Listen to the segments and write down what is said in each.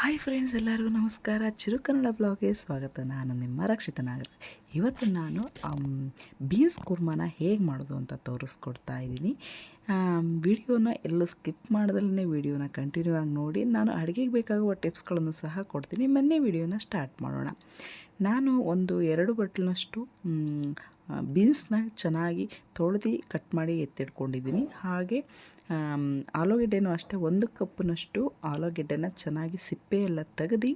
Hi friends, ಎಲ್ಲರಿಗೂ ನಮಸ್ಕಾರ. ಚಿರುಕನ್ನಡ ಬ್ಲಾಗ್ಗೆ ಸ್ವಾಗತ. ನಾನು ನಿಮ್ಮ ರಕ್ಷಿತ ನಾಗರ ಇವತ್ತು ನಾನು ಬೀನ್ಸ್ ಕುರ್ಮಾನ ಹೇಗೆ ಮಾಡೋದು ಅಂತ ತೋರಿಸ್ಕೊಡ್ತಾ ಇದ್ದೀನಿ. ವಿಡಿಯೋನ ಎಲ್ಲೂ ಸ್ಕಿಪ್ ಮಾಡ್ದಲೇ ವಿಡಿಯೋನ ಕಂಟಿನ್ಯೂ ಆಗಿ ನೋಡಿ. ನಾನು ಅಡುಗೆಗೆ ಬೇಕಾಗುವ ಟಿಪ್ಸ್ಗಳನ್ನು ಸಹ ಕೊಡ್ತೀನಿ. ಮೊನ್ನೆ ವಿಡಿಯೋನ ಸ್ಟಾರ್ಟ್ ಮಾಡೋಣ. ನಾನು ಒಂದು ಎರಡು ಬಟ್ಲಿನಷ್ಟು ಬೀನ್ಸ್ನ ಚೆನ್ನಾಗಿ ತೊಳೆದು ಕಟ್ ಮಾಡಿ ಎತ್ತಿಟ್ಕೊಂಡಿದ್ದೀನಿ. ಹಾಗೆ ಆಲೂಗೆಡ್ಡೆನೂ ಅಷ್ಟೇ, ಒಂದು ಕಪ್ಪಿನಷ್ಟು ಆಲೂಗೆಡ್ಡೆನ ಚೆನ್ನಾಗಿ ಸಿಪ್ಪೆ ಎಲ್ಲ ತೆಗೆದು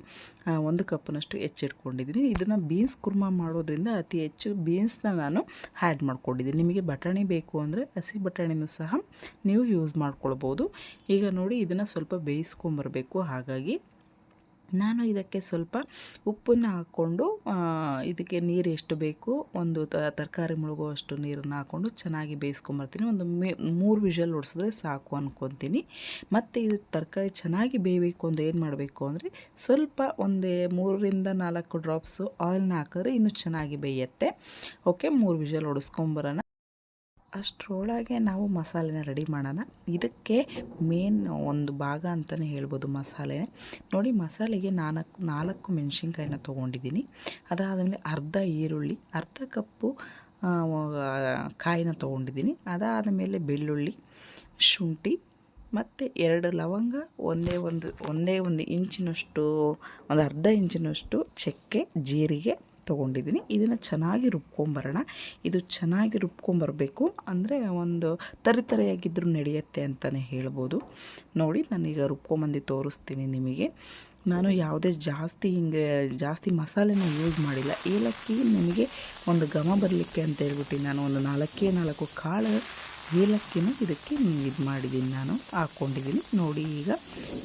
ಒಂದು ಕಪ್ಪಿನಷ್ಟು ಹೆಚ್ಚಿಟ್ಕೊಂಡಿದ್ದೀನಿ. ಇದನ್ನು ಬೀನ್ಸ್ ಕುರ್ಮಾ ಮಾಡೋದ್ರಿಂದ ಅತಿ ಹೆಚ್ಚು ಬೀನ್ಸ್ನ ನಾನು ಆ್ಯಡ್ ಮಾಡ್ಕೊಂಡಿದ್ದೀನಿ. ನಿಮಗೆ ಬಟಾಣಿ ಬೇಕು ಅಂದರೆ ಹಸಿ ಬಟಾಣಿನೂ ಸಹ ನೀವು ಯೂಸ್ ಮಾಡ್ಕೊಳ್ಬೋದು. ಈಗ ನೋಡಿ, ಇದನ್ನು ಸ್ವಲ್ಪ ಬೇಯಿಸ್ಕೊಂಬರ್ಬೇಕು. ಹಾಗಾಗಿ ನಾನು ಇದಕ್ಕೆ ಸ್ವಲ್ಪ ಉಪ್ಪನ್ನು ಹಾಕ್ಕೊಂಡು ಇದಕ್ಕೆ ನೀರು ಎಷ್ಟು ಬೇಕು, ಒಂದು ತರಕಾರಿ ಮುಳುಗುವಷ್ಟು ನೀರನ್ನು ಹಾಕ್ಕೊಂಡು ಚೆನ್ನಾಗಿ ಬೇಯಿಸ್ಕೊಂಬರ್ತೀನಿ. ಒಂದು ಮೂರು ವಿಷಲ್ ಹೊಡ್ಸಿದ್ರೆ ಸಾಕು ಅಂದ್ಕೊತೀನಿ ಮತ್ತು ಇದು ತರಕಾರಿ ಚೆನ್ನಾಗಿ ಬೇಯಬೇಕು ಅಂದರೆ ಏನು ಮಾಡಬೇಕು ಅಂದರೆ, ಸ್ವಲ್ಪ ಒಂದೇ ಮೂರರಿಂದ ನಾಲ್ಕು ಡ್ರಾಪ್ಸು ಆಯಿಲ್ನ ಹಾಕಿದ್ರೆ ಇನ್ನೂ ಚೆನ್ನಾಗಿ ಬೇಯುತ್ತೆ. ಓಕೆ ಮೂರು ವಿಷಲ್ ಹೊಡಿಸ್ಕೊಂಬರೋಣ ಅಷ್ಟರೊಳಗೆ ನಾವು ಮಸಾಲೆನ ರೆಡಿ ಮಾಡೋಣ. ಇದಕ್ಕೆ ಮೇನ್ ಒಂದು ಭಾಗ ಅಂತಲೇ ಹೇಳ್ಬೋದು ಮಸಾಲೆ. ನೋಡಿ ಮಸಾಲೆಗೆ ನಾಲ್ಕು ನಾಲ್ಕು ಮೆಣಸಿನ್ಕಾಯಿನ ತೊಗೊಂಡಿದ್ದೀನಿ. ಅದಾದಮೇಲೆ ಅರ್ಧ ಈರುಳ್ಳಿ, ಅರ್ಧ ಕಪ್ಪು ಕಾಯಿನ ತೊಗೊಂಡಿದ್ದೀನಿ. ಅದಾದ ಮೇಲೆ ಬೆಳ್ಳುಳ್ಳಿ, ಶುಂಠಿ ಮತ್ತು ಎರಡು ಲವಂಗ, ಒಂದೇ ಒಂದು ಒಂದೇ ಒಂದು ಇಂಚಿನಷ್ಟು, ಒಂದು ಅರ್ಧ ಇಂಚಿನಷ್ಟು ಚಕ್ಕೆ, ಜೀರಿಗೆ ತೊಗೊಂಡಿದ್ದೀನಿ. ಇದನ್ನು ಚೆನ್ನಾಗಿ ರುಬ್ಕೊಂಬರೋಣ. ಇದು ಚೆನ್ನಾಗಿ ರುಬ್ಕೊಂಬರಬೇಕು. ಅಂದರೆ ಒಂದು ತರಿತರಿಯಾಗಿದ್ದರೂ ನಡೆಯುತ್ತೆ ಅಂತಲೇ ಹೇಳ್ಬೋದು. ನೋಡಿ, ನಾನೀಗ ರುಬ್ಕೊಂಬಂದು ತೋರಿಸ್ತೀನಿ ನಿಮಗೆ. ನಾನು ಯಾವುದೇ ಜಾಸ್ತಿ ಹಿಂಗೆ, ಜಾಸ್ತಿ ಮಸಾಲೆನ ಯೂಸ್ ಮಾಡಿಲ್ಲ. ಏಲಕ್ಕಿ ನಿಮಗೆ ಒಂದು ಘಮ ಬರಲಿಕ್ಕೆ ಅಂತ ಹೇಳ್ಬಿಟ್ಟು ನಾನು. ಒಂದು ನಾಲ್ಕೇ ನಾಲ್ಕು ಕಾಳು ಏಲಕ್ಕಿನೂ ಇದಕ್ಕೆ ಇದು ಮಾಡಿದ್ದೀನಿ ನಾನು. ಹಾಕ್ಕೊಂಡಿದ್ದೀನಿ ನೋಡಿ, ಈಗ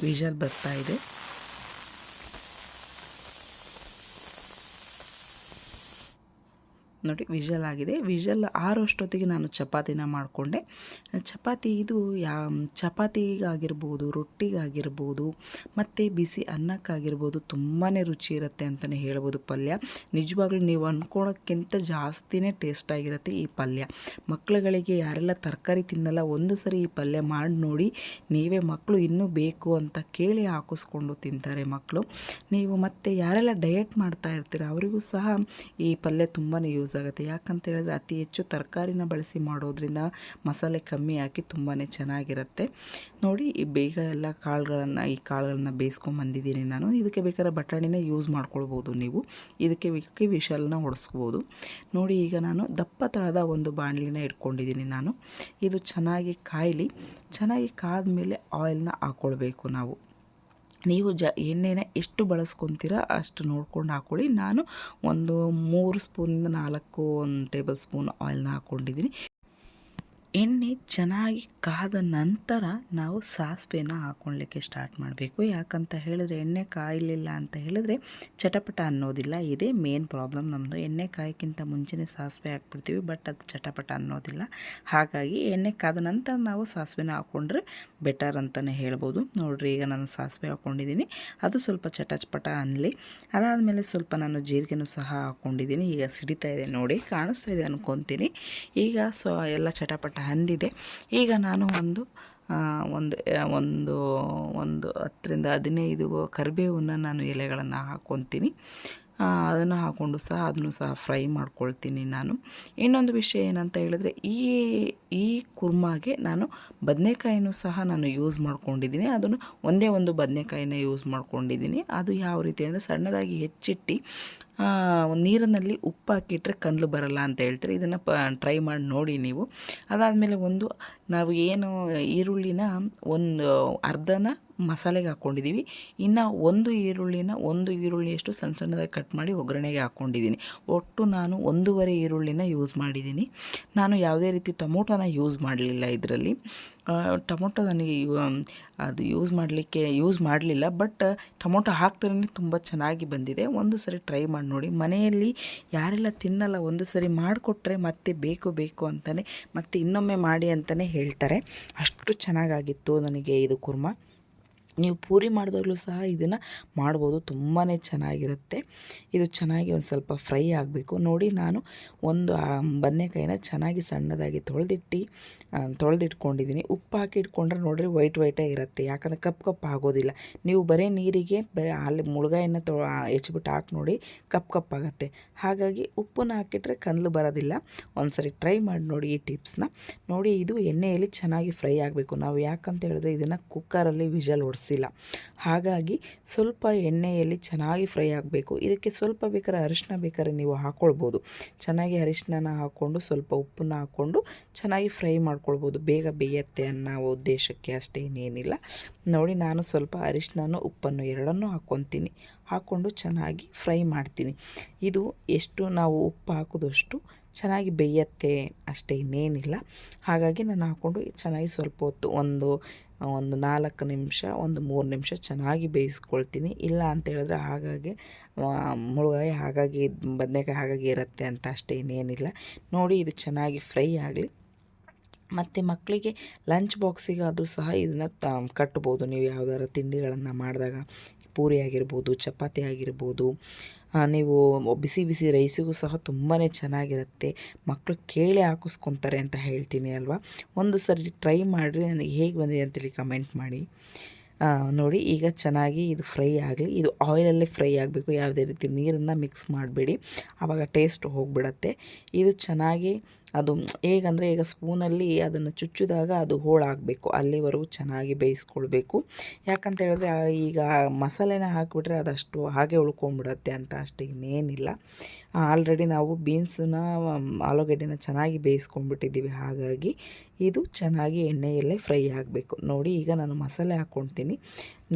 ವಿಷಲ್ ಬರ್ತಾ ನೋಡಿ ವಿಷಲ್ ಆಗಿದೆ. ವಿಷಲ್ ಆರೋಷ್ಟೊತ್ತಿಗೆ ನಾನು ಚಪಾತಿನ ಮಾಡಿಕೊಂಡೆ. ಚಪಾತಿ ಇದು ಯಾ, ಚಪಾತಿಗಾಗಿರ್ಬೋದು, ರೊಟ್ಟಿಗಾಗಿರ್ಬೋದು, ಮತ್ತು ಬಿಸಿ ಅನ್ನಕ್ಕಾಗಿರ್ಬೋದು ತುಂಬಾ ರುಚಿ ಇರುತ್ತೆ ಅಂತಲೇ ಹೇಳ್ಬೋದು ಪಲ್ಯ. ನಿಜವಾಗ್ಲೂ ನೀವು ಅಂದ್ಕೊಳೋಕ್ಕಿಂತ ಜಾಸ್ತಿನೇ ಟೇಸ್ಟಾಗಿರುತ್ತೆ ಈ ಪಲ್ಯ. ಮಕ್ಕಳುಗಳಿಗೆ ಯಾರೆಲ್ಲ ತರಕಾರಿ ತಿನ್ನಲ್ಲ, ಒಂದು ಸರಿ ಈ ಪಲ್ಯ ಮಾಡಿ ನೋಡಿ, ನೀವೇ ಮಕ್ಕಳು ಇನ್ನೂ ಬೇಕು ಅಂತ ಕೇಳಿ ಹಾಕಿಸ್ಕೊಂಡು ತಿಂತಾರೆ ಮಕ್ಕಳು ನೀವು ಮತ್ತೆ ಯಾರೆಲ್ಲ ಡಯಟ್ ಮಾಡ್ತಾ ಇರ್ತೀರ, ಅವರಿಗೂ ಸಹ ಈ ಪಲ್ಯ ತುಂಬಾ ಯೂಸ್ ಆಗುತ್ತೆ ಯಾಕಂತ ಹೇಳಿದ್ರೆ ಅತಿ ಹೆಚ್ಚು ತರಕಾರಿನ ಬಳಸಿ ಮಾಡೋದ್ರಿಂದ ಮಸಾಲೆ ಕಮ್ಮಿ ಹಾಕಿ ತುಂಬಾ ಚೆನ್ನಾಗಿರುತ್ತೆ. ನೋಡಿ, ಈ ಬೇಗ ಎಲ್ಲ ಕಾಳುಗಳನ್ನು, ಈ ಕಾಳುಗಳನ್ನ ಬೇಯಿಸ್ಕೊಂಬಂದಿದ್ದೀನಿ ನಾನು. ಇದಕ್ಕೆ ಬೇಕಾದ್ರೆ ಬಟಾಣಿನ ಯೂಸ್ ಮಾಡ್ಕೊಳ್ಬೋದು ನೀವು. ಇದಕ್ಕೆ ವಿಕ್ಕಿ ವಿಷಲ್ನ ಹೊಡೆಸ್ಬೋದು ನೋಡಿ, ಈಗ ನಾನು ದಪ್ಪ ತಳದ ಒಂದು ಬಾಣಲಿನ ಇಟ್ಕೊಂಡಿದ್ದೀನಿ ನಾನು. ಇದು ಚೆನ್ನಾಗಿ ಕಾಯಲಿ. ಚೆನ್ನಾಗಿ ಕಾದ ಮೇಲೆ ಆಯಿಲ್ನ ಹಾಕ್ಕೊಳ್ಬೇಕು ನಾವು. ನೀವು ಜ ಎಣ್ಣೆನ ಎಷ್ಟು ಬಳಸ್ಕೊತೀರ ಅಷ್ಟು ನೋಡ್ಕೊಂಡು ಹಾಕ್ಕೊಳ್ಳಿ. ನಾನು ಒಂದು ಮೂರು ಸ್ಪೂನಿಂದ ನಾಲ್ಕು ಒಂದು ಟೇಬಲ್ ಸ್ಪೂನ್ ಆಯಿಲ್ನ ಹಾಕ್ಕೊಂಡಿದ್ದೀನಿ. ಎಣ್ಣೆ ಚೆನ್ನಾಗಿ ಕಾದ ನಂತರ ನಾವು ಸಾಸಿವೆನ ಹಾಕ್ಕೊಳ್ಳಿಕ್ಕೆ ಸ್ಟಾರ್ಟ್ ಮಾಡಬೇಕು. ಯಾಕಂತ ಹೇಳಿದ್ರೆ ಎಣ್ಣೆ ಕಾಯಲಿಲ್ಲ ಅಂತ ಹೇಳಿದ್ರೆ ಚಟಪಟ ಅನ್ನೋದಿಲ್ಲ. ಇದೇ ಮೇನ್ ಪ್ರಾಬ್ಲಮ್ ನಮ್ಮದು ಎಣ್ಣೆ ಕಾಯಕ್ಕಿಂತ ಮುಂಚೆನೇ ಸಾಸಿವೆ ಹಾಕ್ಬಿಡ್ತೀವಿ ಬಟ್ ಅದು ಚಟಪಟ ಅನ್ನೋದಿಲ್ಲ. ಹಾಗಾಗಿ ಎಣ್ಣೆ ಕಾದ ನಂತರ ನಾವು ಸಾಸಿವೆನ ಹಾಕ್ಕೊಂಡ್ರೆ ಬೆಟರ್ ಅಂತಲೇ ಹೇಳ್ಬೋದು. ನೋಡಿರಿ, ಈಗ ನಾನು ಸಾಸಿವೆ ಹಾಕ್ಕೊಂಡಿದ್ದೀನಿ. ಅದು ಸ್ವಲ್ಪ ಚಟಚಪಟ ಅನ್ನಲಿ ಅದಾದಮೇಲೆ ಸ್ವಲ್ಪ ನಾನು ಜೀರಿಗೆನೂ ಸಹ ಹಾಕ್ಕೊಂಡಿದ್ದೀನಿ. ಈಗ ಸಿಡಿತಾ ಇದೆ ನೋಡಿ, ಕಾಣಿಸ್ತಾ ಇದೆ ಅನ್ಕೊತೀನಿ. ಈಗ ಸೊ, ಎಲ್ಲ ಚಟಪಟ ಅಂದಿದೆ. ಈಗ ನಾನು ಒಂದು ಒಂದು ಒಂದು ಒಂದು ಹತ್ತರಿಂದ ಹದಿನೈದು ಕರಿಬೇವನ್ನು ನಾನು ಎಲೆಗಳನ್ನು ಹಾಕ್ಕೊತೀನಿ ಅದನ್ನು ಹಾಕ್ಕೊಂಡು ಸಹ ಅದನ್ನು ಸಹ ಫ್ರೈ ಮಾಡ್ಕೊಳ್ತೀನಿ ನಾನು. ಇನ್ನೊಂದು ವಿಷಯ ಏನಂತ ಹೇಳಿದ್ರೆ, ಈ ಈ ಕುರ್ಮಾಗೆ ನಾನು ಬದನೆಕಾಯಿನೂ ಸಹ ನಾನು ಯೂಸ್ ಮಾಡ್ಕೊಂಡಿದ್ದೀನಿ. ಅದನ್ನು ಒಂದೇ ಒಂದು ಬದನೆಕಾಯಿನ ಯೂಸ್ ಮಾಡ್ಕೊಂಡಿದ್ದೀನಿ. ಅದು ಯಾವ ರೀತಿ ಅಂದರೆ ಸಣ್ಣದಾಗಿ ಹೆಚ್ಚಿಟ್ಟು ನೀರಿನಲ್ಲಿ ಉಪ್ಪು ಹಾಕಿಟ್ರೆ ಕಂದ್ಲು ಬರಲ್ಲ ಅಂತ ಹೇಳ್ತಾರೆ. ಇದನ್ನು ಪ ಟ್ರೈ ಮಾಡಿ ನೋಡಿ ನೀವು. ಅದಾದಮೇಲೆ ಒಂದು, ನಾವು ಏನು ಈರುಳ್ಳಿನ ಒಂದು ಅರ್ಧನ ಮಸಾಲೆಗೆ ಹಾಕ್ಕೊಂಡಿದ್ದೀವಿ ಇನ್ನು ಒಂದು ಈರುಳ್ಳಿನ ಒಂದು ಈರುಳ್ಳಿಯಷ್ಟು ಸಣ್ಣ ಸಣ್ಣದಾಗಿ ಕಟ್ ಮಾಡಿ ಒಗ್ಗರಣೆಗೆ ಹಾಕ್ಕೊಂಡಿದ್ದೀನಿ ಒಟ್ಟು ನಾನು ಒಂದೂವರೆ ಈರುಳ್ಳಿನ ಯೂಸ್ ಮಾಡಿದ್ದೀನಿ ನಾನು ಯಾವುದೇ ರೀತಿ ಟೊಮೊಟೊನ ಯೂಸ್ ಮಾಡಲಿಲ್ಲ ಇದರಲ್ಲಿ. ಟೊಮೊಟೊ ನನಗೆ ಅದು ಯೂಸ್ ಮಾಡಲಿಕ್ಕೆ ಯೂಸ್ ಮಾಡಲಿಲ್ಲ ಬಟ್ ಟೊಮೊಟೊ ಹಾಕ್ತಾರೇ ತುಂಬ ಚೆನ್ನಾಗಿ ಬಂದಿದೆ. ಒಂದು ಸರಿ ಟ್ರೈ ಮಾಡಿ ನೋಡಿ. ಮನೆಯಲ್ಲಿ ಯಾರೆಲ್ಲ ತಿನ್ನಲ್ಲ, ಒಂದು ಸರಿ ಮಾಡಿಕೊಟ್ರೆ ಮತ್ತೆ ಬೇಕು ಬೇಕು ಅಂತಲೇ ಮತ್ತೆ ಇನ್ನೊಮ್ಮೆ ಮಾಡಿ ಅಂತಲೇ ಹೇಳ್ತಾರೆ. ಅಷ್ಟು ಚೆನ್ನಾಗಾಗಿತ್ತು ನನಗೆ ಇದು ಕುರ್ಮಾ. ನೀವು ಪೂರಿ ಮಾಡಿದಾಗಲೂ ಸಹ ಇದನ್ನು ಮಾಡ್ಬೋದು. ತುಂಬಾ ಚೆನ್ನಾಗಿರುತ್ತೆ. ಇದು ಚೆನ್ನಾಗಿ ಒಂದು ಸ್ವಲ್ಪ ಫ್ರೈ ಆಗಬೇಕು. ನೋಡಿ ನಾನು ಒಂದು ಬದನೆಕಾಯಿನ ಚೆನ್ನಾಗಿ ಸಣ್ಣದಾಗಿ ತೊಳೆದಿಟ್ಟು ತೊಳೆದಿಟ್ಕೊಂಡಿದ್ದೀನಿ. ಉಪ್ಪು ಹಾಕಿ ಇಟ್ಕೊಂಡ್ರೆ ನೋಡ್ರಿ ವೈಟ್ ವೈಟೇ ಇರುತ್ತೆ. ಯಾಕಂದರೆ ಕಪ್ ಕಪ್ ಆಗೋದಿಲ್ಲ. ನೀವು ಬರೀ ನೀರಿಗೆ, ಬರೀ ಅಲ್ಲಿ ಮುಳುಗಾಯನ್ನು ತೊ ಹೆಚ್ಚಿಬಿಟ್ಟು ಹಾಕಿ ನೋಡಿ ಕಪ್ ಕಪ್ ಆಗುತ್ತೆ. ಹಾಗಾಗಿ ಉಪ್ಪನ್ನ ಹಾಕಿಟ್ರೆ ಕಂದ್ಲು ಬರೋದಿಲ್ಲ. ಒಂದು ಸರಿ ಟ್ರೈ ಮಾಡಿ ನೋಡಿ ಈ ಟಿಪ್ಸ್ನ. ನೋಡಿ ಇದು ಎಣ್ಣೆಯಲ್ಲಿ ಚೆನ್ನಾಗಿ ಫ್ರೈ ಆಗಬೇಕು. ನಾವು ಯಾಕಂತ ಹೇಳಿದ್ರೆ ಇದನ್ನು ಕುಕ್ಕರಲ್ಲಿ ವಿಷಲ್ ಹೊಡಿಸಿಲ್ಲ ಹಾಗಾಗಿ ಸ್ವಲ್ಪ ಎಣ್ಣೆಯಲ್ಲಿ ಚೆನ್ನಾಗಿ ಫ್ರೈ ಆಗಬೇಕು. ಇದಕ್ಕೆ ಸ್ವಲ್ಪ ಬೇಕಾದ್ರೆ ಅರಿಶಿನ ಬೇಕಾದ್ರೆ ನೀವು ಹಾಕ್ಕೊಳ್ಬೋದು ಚೆನ್ನಾಗಿ ಅರಿಶಿನ ಹಾಕ್ಕೊಂಡು ಸ್ವಲ್ಪ ಉಪ್ಪನ್ನ ಹಾಕ್ಕೊಂಡು ಚೆನ್ನಾಗಿ ಫ್ರೈ ಮಾಡ್ಕೊಳ್ಬೋದು. ಬೇಗ ಬೇಯತ್ತೆ ಅನ್ನೋ ಉದ್ದೇಶಕ್ಕೆ ಅಷ್ಟೇ ಇನ್ನೇನಿಲ್ಲ ನೋಡಿ ನಾನು ಸ್ವಲ್ಪ ಅರಿಶಿನ ಉಪ್ಪನ್ನು ಎರಡನ್ನೂ ಹಾಕ್ಕೊತೀನಿ. ಹಾಕ್ಕೊಂಡು ಚೆನ್ನಾಗಿ ಫ್ರೈ ಮಾಡ್ತೀನಿ. ಇದು ಎಷ್ಟು ನಾವು ಉಪ್ಪು ಹಾಕೋದಷ್ಟು ಚೆನ್ನಾಗಿ ಬೇಯತ್ತೆ ಅಷ್ಟೇ ಇನ್ನೇನಿಲ್ಲ. ಹಾಗಾಗಿ ನಾನು ಹಾಕ್ಕೊಂಡು ಚೆನ್ನಾಗಿ ಸ್ವಲ್ಪ ಹೊತ್ತು ಒಂದು ಒಂದು ನಾಲ್ಕು ನಿಮಿಷ, ಒಂದು ಮೂರು ನಿಮಿಷ ಚೆನ್ನಾಗಿ ಬೇಯಿಸ್ಕೊಳ್ತೀನಿ. ಇಲ್ಲ ಅಂತ ಹೇಳಿದ್ರೆ ಹಾಗಾಗಿ ಮುಳುಗಾಯಿ ಹಾಗಾಗಿ, ಬದನೆಕಾಯಿ ಹಾಗಾಗಿ ಇರುತ್ತೆ ಅಂತ ಅಷ್ಟೇ ಇನ್ನೇನಿಲ್ಲ. ನೋಡಿ ಇದು ಚೆನ್ನಾಗಿ ಫ್ರೈ ಆಗಲಿ. ಮತ್ತು ಮಕ್ಕಳಿಗೆ ಲಂಚ್ ಬಾಕ್ಸಿಗಾದರೂ ಸಹ ಇದನ್ನು ಕಟ್ಬೋದು. ನೀವು ಯಾವ್ದಾರು ತಿಂಡಿಗಳನ್ನು ಮಾಡಿದಾಗ ಪೂರಿ ಆಗಿರ್ಬೋದು, ಚಪಾತಿ ಆಗಿರ್ಬೋದು ನೀವು ಬಿಸಿ ಬಿಸಿ ರೈಸಿಗೂ ಸಹ ತುಂಬಾ ಚೆನ್ನಾಗಿರುತ್ತೆ. ಮಕ್ಕಳು ಕೇಳಿ ಹಾಕಿಸ್ಕೊತಾರೆ ಅಂತ ಹೇಳ್ತೀನಿ ಅಲ್ವಾ? ಒಂದು ಸರಿ ಟ್ರೈ ಮಾಡಿರಿ, ನನಗೆ ಹೇಗೆ ಬಂದಿದೆ ಅಂತೇಳಿ ಕಮೆಂಟ್ ಮಾಡಿ. ನೋಡಿ, ಈಗ ಚೆನ್ನಾಗಿ ಇದು ಫ್ರೈ ಆಗಲಿ, ಇದು ಆಯಿಲಲ್ಲೇ ಫ್ರೈ ಆಗಬೇಕು. ಯಾವುದೇ ರೀತಿ ನೀರನ್ನು ಮಿಕ್ಸ್ ಮಾಡಬೇಡಿ. ಆವಾಗ ಟೇಸ್ಟ್ ಹೋಗಿಬಿಡತ್ತೆ. ಇದು ಚೆನ್ನಾಗಿ ಅದು ಹೇಗಂದರೆ ಈಗ ಸ್ಪೂನಲ್ಲಿ ಅದನ್ನು ಚುಚ್ಚಿದಾಗ ಅದು ಹೋಳಾಗಬೇಕು, ಅಲ್ಲಿವರೆಗೂ ಚೆನ್ನಾಗಿ ಬೇಯಿಸ್ಕೊಳ್ಬೇಕು. ಯಾಕಂತ ಹೇಳಿದ್ರೆ ಈಗ ಮಸಾಲೆನ ಹಾಕಿಬಿಟ್ರೆ ಅದಷ್ಟು ಹಾಗೆ ಉಳ್ಕೊಂಬಿಡತ್ತೆ ಅಂತ ಅಷ್ಟೇ ಇನ್ನೇನಿಲ್ಲ. ಆಲ್ರೆಡಿ ನಾವು ಬೀನ್ಸನ್ನ ಆಲೂಗಡ್ಡೆನ ಚೆನ್ನಾಗಿ ಬೇಯಿಸ್ಕೊಂಡ್ಬಿಟ್ಟಿದ್ದೀವಿ. ಹಾಗಾಗಿ ಇದು ಚೆನ್ನಾಗಿ ಎಣ್ಣೆಯಲ್ಲೇ ಫ್ರೈ ಆಗಬೇಕು. ನೋಡಿ, ಈಗ ನಾನು ಮಸಾಲೆ ಹಾಕ್ಕೊಳ್ತೀನಿ.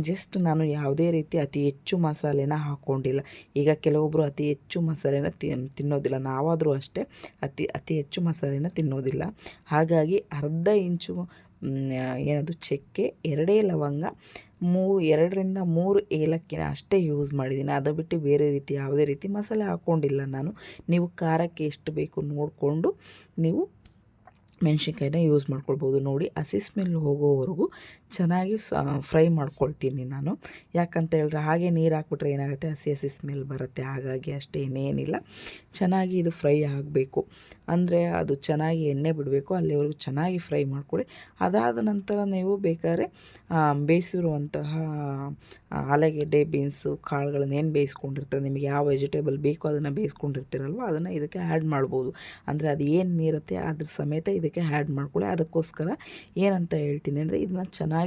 ಜಸ್ಟ್ ನಾನು ಯಾವುದೇ ರೀತಿ ಅತಿ ಹೆಚ್ಚು ಮಸಾಲೆನ ಹಾಕ್ಕೊಂಡಿಲ್ಲ ಈಗ ಕೆಲವೊಬ್ಬರು ಅತಿ ಹೆಚ್ಚು ಮಸಾಲೆನ ತಿನ್ನೋದಿಲ್ಲ. ನಾವಾದರೂ ಅಷ್ಟೇ ಅತಿ ಅತಿ ಹೆಚ್ಚು ಮಸಾಲೆನ ತಿನ್ನೋದಿಲ್ಲ. ಹಾಗಾಗಿ ಅರ್ಧ ಇಂಚು ಏನದು ಚಕ್ಕೆ, ಎರಡೇ ಲವಂಗ, ಮೂ, ಎರಡರಿಂದ ಮೂರು ಏಲಕ್ಕಿನ ಅಷ್ಟೇ ಯೂಸ್ ಮಾಡಿದ್ದೀನಿ. ಅದು ಬಿಟ್ಟು ಬೇರೆ ರೀತಿ, ಯಾವುದೇ ರೀತಿ ಮಸಾಲೆ ಹಾಕ್ಕೊಂಡಿಲ್ಲ ನಾನು. ನೀವು ಖಾರಕ್ಕೆ ಎಷ್ಟು ಬೇಕು ನೋಡಿಕೊಂಡು ನೀವು ಮೆಣಸಿನ್ಕಾಯಿನ ಯೂಸ್ ಮಾಡ್ಕೊಳ್ಬೋದು. ನೋಡಿ, ಹಸಿ ಸ್ಮೆಲ್ ಹೋಗೋವರೆಗೂ ಚೆನ್ನಾಗಿ ಫ್ರೈ ಮಾಡ್ಕೊಳ್ತೀನಿ ನಾನು. ಯಾಕಂತ ಹೇಳಿದ್ರೆ ಹಾಗೆ ನೀರು ಹಾಕ್ಬಿಟ್ರೆ ಏನಾಗುತ್ತೆ? ಹಸಿ ಹಸಿ ಸ್ಮೆಲ್ ಬರುತ್ತೆ. ಹಾಗಾಗಿ ಅಷ್ಟೇ, ಇನ್ನೇನಿಲ್ಲ. ಚೆನ್ನಾಗಿ ಇದು ಫ್ರೈ ಆಗಬೇಕು. ಅಂದರೆ ಅದು ಚೆನ್ನಾಗಿ ಎಣ್ಣೆ ಬಿಡಬೇಕು. ಅಲ್ಲಿವರೆಗೂ ಚೆನ್ನಾಗಿ ಫ್ರೈ ಮಾಡ್ಕೊಳ್ಳಿ. ಅದಾದ ನಂತರ ನೀವು ಬೇಕಾದ್ರೆ ಬೇಯಿಸಿರುವಂತಹ ಆಲೂಗೆಡ್ಡೆ, ಬೀನ್ಸು, ಕಾಳುಗಳನ್ನ ಏನು ಬೇಯಿಸ್ಕೊಂಡಿರ್ತಾರೆ? ನಿಮಗೆ ಯಾವ ವೆಜಿಟೇಬಲ್ ಬೇಕೋ ಅದನ್ನು ಬೇಯಿಸ್ಕೊಂಡಿರ್ತೀರಲ್ವ? ಅದನ್ನು ಇದಕ್ಕೆ ಆ್ಯಡ್ ಮಾಡ್ಬೋದು. ಅಂದರೆ ಅದು ಏನು ನೀರುತ್ತೆ ಅದ್ರ ಸಮೇತ ಇದಕ್ಕೆ ಆ್ಯಡ್ ಮಾಡ್ಕೊಳ್ಳಿ. ಅದಕ್ಕೋಸ್ಕರ ಏನಂತ ಹೇಳ್ತೀನಿ ಅಂದರೆ, ಇದನ್ನ ಚೆನ್ನಾಗಿ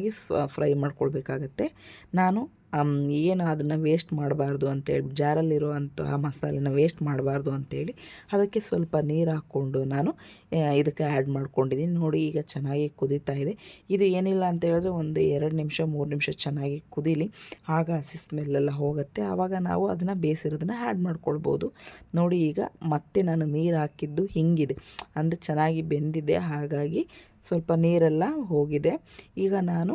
ಫ್ರೈ ಮಾಡ್ಕೊಳ್ಬೇಕಾಗತ್ತೆ. ನಾನು ಏನು ಅದನ್ನು ವೇಸ್ಟ್ ಮಾಡಬಾರ್ದು ಅಂತೇಳಿ ಜಾರಲ್ಲಿರುವಂತಹ ಮಸಾಲೆನ ವೇಸ್ಟ್ ಮಾಡಬಾರ್ದು ಅಂತೇಳಿ, ಅದಕ್ಕೆ ಸ್ವಲ್ಪ ನೀರು ಹಾಕ್ಕೊಂಡು ನಾನು ಇದಕ್ಕೆ ಆ್ಯಡ್ ಮಾಡ್ಕೊಂಡಿದ್ದೀನಿ. ನೋಡಿ, ಈಗ ಚೆನ್ನಾಗಿ ಕುದೀತಾ ಇದೆ. ಇದು ಏನಿಲ್ಲ ಅಂತ ಹೇಳಿದ್ರೆ ಒಂದು ಎರಡು ನಿಮಿಷ, ಮೂರು ನಿಮಿಷ ಚೆನ್ನಾಗಿ ಕುದೀಲಿ, ಆಗ ಹಸಿ ಸ್ಮೆಲ್ಲೆಲ್ಲ ಹೋಗುತ್ತೆ. ಆವಾಗ ನಾವು ಅದನ್ನು ಬೇಯಿಸಿರೋದನ್ನ ಆ್ಯಡ್ ಮಾಡ್ಕೊಳ್ಬೋದು. ನೋಡಿ, ಈಗ ಮತ್ತೆ ನಾನು ನೀರು ಹಾಕಿದ್ದು ಹಿಂಗಿದೆ. ಅಂದರೆ ಚೆನ್ನಾಗಿ ಬೆಂದಿದೆ. ಹಾಗಾಗಿ ಸ್ವಲ್ಪ ನೀರೆಲ್ಲ ಹೋಗಿದೆ. ಈಗ ನಾನು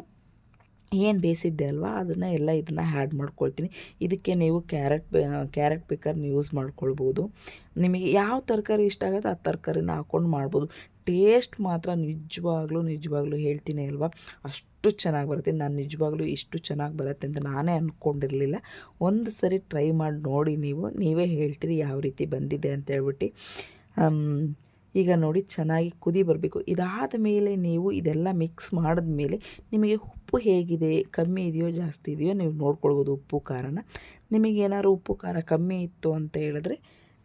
ಏನು ಬೇಯಿಸಿದ್ದೆ ಅಲ್ವಾ? ಅದನ್ನು ಎಲ್ಲ ಇದನ್ನು ಆ್ಯಡ್ ಮಾಡ್ಕೊಳ್ತೀನಿ. ಇದಕ್ಕೆ ನೀವು ಕ್ಯಾರೆಟ್ ಕ್ಯಾರೆಟ್ ಪಿಕರ್ನ ಯೂಸ್ ಮಾಡ್ಕೊಳ್ಬೋದು. ನಿಮಗೆ ಯಾವ ತರಕಾರಿ ಇಷ್ಟ ಆಗುತ್ತೆ ಆ ತರಕಾರಿನ ಹಾಕ್ಕೊಂಡು ಮಾಡ್ಬೋದು. ಟೇಸ್ಟ್ ಮಾತ್ರ ನಿಜವಾಗ್ಲೂ ನಿಜವಾಗ್ಲೂ ಹೇಳ್ತೀನಿ ಅಲ್ವಾ? ಅಷ್ಟು ಚೆನ್ನಾಗಿ ಬರುತ್ತೆ. ನಾನು ನಿಜವಾಗ್ಲೂ ಇಷ್ಟು ಚೆನ್ನಾಗಿ ಬರುತ್ತೆ ಅಂತ ನಾನೇ ಅಂದ್ಕೊಂಡಿರಲಿಲ್ಲ ಒಂದು ಸರಿ ಟ್ರೈ ಮಾಡಿ ನೋಡಿ ನೀವು. ನೀವೇ ಹೇಳ್ತೀರಿ ಯಾವ ರೀತಿ ಬಂದಿದೆ ಅಂತ ಹೇಳ್ಬಿಟ್ಟು. ಈಗ ನೋಡಿ ಚೆನ್ನಾಗಿ ಕುದಿ ಬರಬೇಕು. ಇದಾದ ಮೇಲೆ ನೀವು ಇದೆಲ್ಲ ಮಿಕ್ಸ್ ಮಾಡಿದ ಮೇಲೆ ನಿಮಗೆ ಉಪ್ಪು ಹೇಗಿದೆ, ಕಮ್ಮಿ ಇದೆಯೋ, ಜಾಸ್ತಿ ಇದೆಯೋ ನೀವು ನೋಡ್ಕೊಳ್ಬೋದು ಉಪ್ಪು, ಖಾರನ. ನಿಮಗೇನಾದ್ರು ಉಪ್ಪು, ಖಾರ ಕಮ್ಮಿ ಇತ್ತು ಅಂತ ಹೇಳಿದ್ರೆ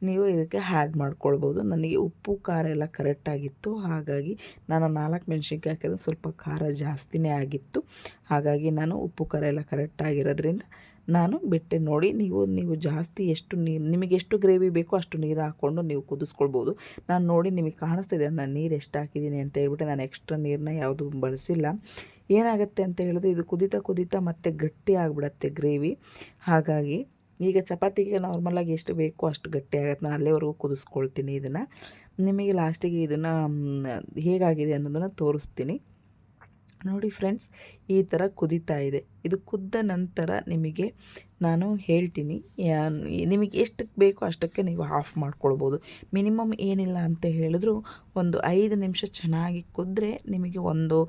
ನೀವು ಇದಕ್ಕೆ ಹ್ಯಾಡ್ ಮಾಡ್ಕೊಳ್ಬೋದು. ನನಗೆ ಉಪ್ಪು, ಖಾರ ಎಲ್ಲ ಕರೆಕ್ಟಾಗಿತ್ತು ಹಾಗಾಗಿ ನಾನು ನಾಲ್ಕು ಮೆಣಸಿನ್ಕಾಯಿ ಹಾಕಿದ್ರೆ ಸ್ವಲ್ಪ ಖಾರ ಜಾಸ್ತಿನೇ ಆಗಿತ್ತು. ಹಾಗಾಗಿ ನಾನು ಉಪ್ಪು, ಖಾರ ಎಲ್ಲ ಕರೆಕ್ಟಾಗಿರೋದ್ರಿಂದ ನಾನು ಬಿಟ್ಟೆ ನೋಡಿ ನೀವು ನೀವು ಜಾಸ್ತಿ ಎಷ್ಟು ನೀರು ನಿಮಗೆ ಎಷ್ಟು ಗ್ರೇವಿ ಬೇಕೋ ಅಷ್ಟು ನೀರು ಹಾಕ್ಕೊಂಡು ನೀವು ಕುದಿಸ್ಕೊಳ್ಬೋದು. ನಾನು ನೋಡಿ ನಿಮಗೆ ಕಾಣಿಸ್ತಿದೆ, ನಾನು ನೀರು ಎಷ್ಟು ಹಾಕಿದ್ದೀನಿ ಅಂತ ಹೇಳ್ಬಿಟ್ಟು ನಾನು ಎಕ್ಸ್ಟ್ರಾ ನೀರನ್ನ ಯಾವುದು ಬಳಸಿಲ್ಲ. ಏನಾಗುತ್ತೆ ಅಂತ ಹೇಳಿದ್ರೆ ಇದು ಕುದಿತಾ ಕುದಿತಾ ಮತ್ತೆ ಗಟ್ಟಿ ಆಗಿಬಿಡತ್ತೆ ಗ್ರೇವಿ ಹಾಗಾಗಿ ಈಗ ಚಪಾತಿಗೆ ನಾರ್ಮಲಾಗಿ ಎಷ್ಟು ಬೇಕೋ ಅಷ್ಟು ಗಟ್ಟಿ ಆಗುತ್ತೆ. ನಾನು ಅಲ್ಲಿವರೆಗೂ ಕುದಿಸ್ಕೊಳ್ತೀನಿ ಇದನ್ನು. ನಿಮಗೆ ಲಾಸ್ಟಿಗೆ ಇದನ್ನು ಹೇಗಾಗಿದೆ ಅನ್ನೋದನ್ನು ತೋರಿಸ್ತೀನಿ. ನೋಡಿ ಫ್ರೆಂಡ್ಸ್ ಈ ಥರ ಕುದೀತಾ ಇದೆ. ಇದು ಕುದ್ದ ನಂತರ ನಿಮಗೆ ನಾನು ಹೇಳ್ತೀನಿ ನಿಮಗೆ ಎಷ್ಟಕ್ಕೆ ಬೇಕೋ ಅಷ್ಟಕ್ಕೆ ನೀವು ಆಫ್ ಮಾಡ್ಕೊಳ್ಬೋದು. ಮಿನಿಮಮ್ ಏನಿಲ್ಲ ಅಂತ ಹೇಳಿದ್ರು ಒಂದು ಐದು ನಿಮಿಷ ಚೆನ್ನಾಗಿ ಕುದ್ರೆ ನಿಮಗೆ ಒಂದು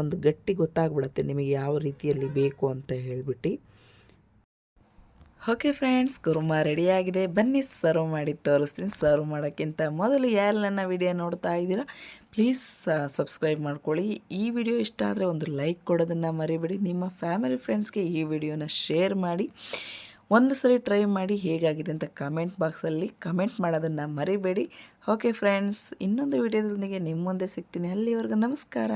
ಒಂದು ಗಟ್ಟಿ ಗೊತ್ತಾಗ್ಬಿಡುತ್ತೆ ನಿಮಗೆ ಯಾವ ರೀತಿಯಲ್ಲಿ ಬೇಕು ಅಂತ ಹೇಳಿಬಿಟ್ಟು. ಓಕೆ ಫ್ರೆಂಡ್ಸ್ ಕುರ್ಮಾ ರೆಡಿಯಾಗಿದೆ ಬನ್ನಿ ಸರ್ವ್ ಮಾಡಿ ತೋರಿಸ್ತೀನಿ. ಸರ್ವ್ ಮಾಡೋಕ್ಕಿಂತ ಮೊದಲು ಯಾರು ನನ್ನ ವಿಡಿಯೋ ನೋಡ್ತಾ ಇದ್ದೀರಾ ಪ್ಲೀಸ್ ಸಬ್ಸ್ಕ್ರೈಬ್ ಮಾಡ್ಕೊಳ್ಳಿ. ಈ ವಿಡಿಯೋ ಇಷ್ಟ ಆದರೆ ಒಂದು ಲೈಕ್ ಕೊಡೋದನ್ನು ಮರಿಬೇಡಿ. ನಿಮ್ಮ ಫ್ಯಾಮಿಲಿ ಫ್ರೆಂಡ್ಸ್ಗೆ ಈ ವಿಡಿಯೋನ ಶೇರ್ ಮಾಡಿ. ಒಂದು ಸರಿ ಟ್ರೈ ಮಾಡಿ ಹೇಗಾಗಿದೆ ಅಂತ ಕಮೆಂಟ್ ಬಾಕ್ಸಲ್ಲಿ ಕಮೆಂಟ್ ಮಾಡೋದನ್ನು ಮರಿಬೇಡಿ. ಓಕೆ ಫ್ರೆಂಡ್ಸ್ ಇನ್ನೊಂದು ವಿಡಿಯೋದೊಂದಿಗೆ ನಿಮ್ಮ ಮುಂದೆ ಸಿಗ್ತೀನಿ. ಅಲ್ಲಿವರೆಗೂ ನಮಸ್ಕಾರ.